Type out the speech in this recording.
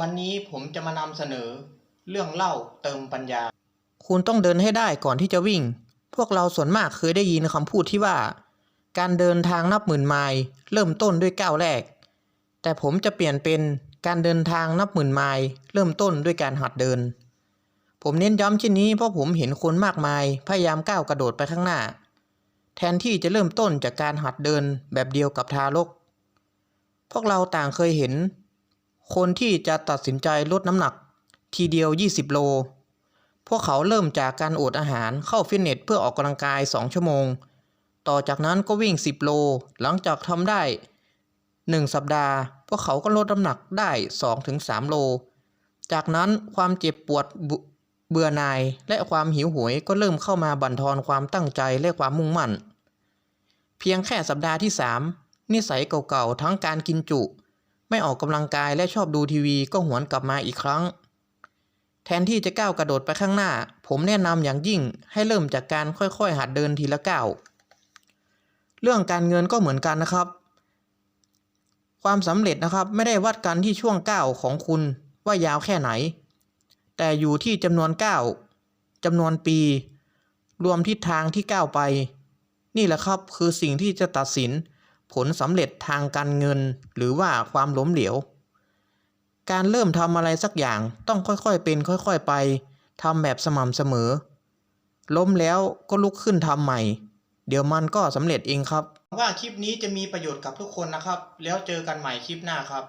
วันนี้ผมจะมานำเสนอ เรื่องเล่าเติมปัญญา คุณต้องเดินให้ได้ก่อนที่จะวิ่ง พวกเราส่วนมากเคยได้ยินคำพูดที่ว่า การเดินทางนับหมื่นไมล์เริ่มต้นด้วยก้าวแรก แต่ผมจะเปลี่ยนเป็นการเดินทางนับหมื่นไมล์เริ่มต้นด้วยการหัดเดิน ผมเน้นย้ำเช่นนี้เพราะผมเห็นคนมากมาย พยายามก้าวกระโดดไปข้างหน้า แทนที่จะเริ่มต้นจากการหัดเดินแบบเดียวกับทารก พวกเราต่างเคยเห็น คนที่จะตัดสินใจลดน้ำหนัก ทีเดียว 20 โล พวกเขาเริ่มจากการอดอาหารเข้าฟิตเนสเพื่อออกกำลังกาย 2 ชั่วโมง ต่อจากนั้นก็วิ่ง 10 โล หลังจากทำได้ 1 สัปดาห์ พวกเขาก็ลดน้ำหนักได้ 2-3 โล จากนั้นความเจ็บปวดเบื่อหน่ายและความหิวโหวยก็เริ่มเข้ามาบั่นทอนความตั้งใจและความมุ่งมั่น เพียงแค่สัปดาห์ที่ 3 นิสัยเก่าๆทั้งการกินจุ ไม่ออกกำลังกายและชอบดูทีวีก็หวนกลับมาอีกครั้ง แทนที่จะก้าวกระโดดไปข้างหน้า ผมแนะนำอย่างยิ่งให้เริ่มจากการค่อยๆ หัดเดินทีละก้าวเรื่องการเงินก็เหมือนกันนะครับ ความสำเร็จนะครับไม่ได้วัดกันที่ช่วงก้าวของคุณว่ายาวแค่ไหน แต่อยู่ที่จำนวนก้าวจำนวนปี รวมทิศทางที่ก้าวไป นี่แหละครับคือสิ่งที่จะตัดสิน ผลสำเร็จทางการเงิน หรือว่าความล้มเหลว การเริ่มทำอะไรสักอย่างต้องค่อยๆเป็นค่อยๆไปทำแบบสม่ำเสมอ ล้มแล้วก็ลุกขึ้นทำใหม่ เดี๋ยวมันก็สำเร็จเองครับว่าคลิปนี้จะมีประโยชน์กับทุกคนนะครับ แล้วเจอกันใหม่คลิปหน้าครับ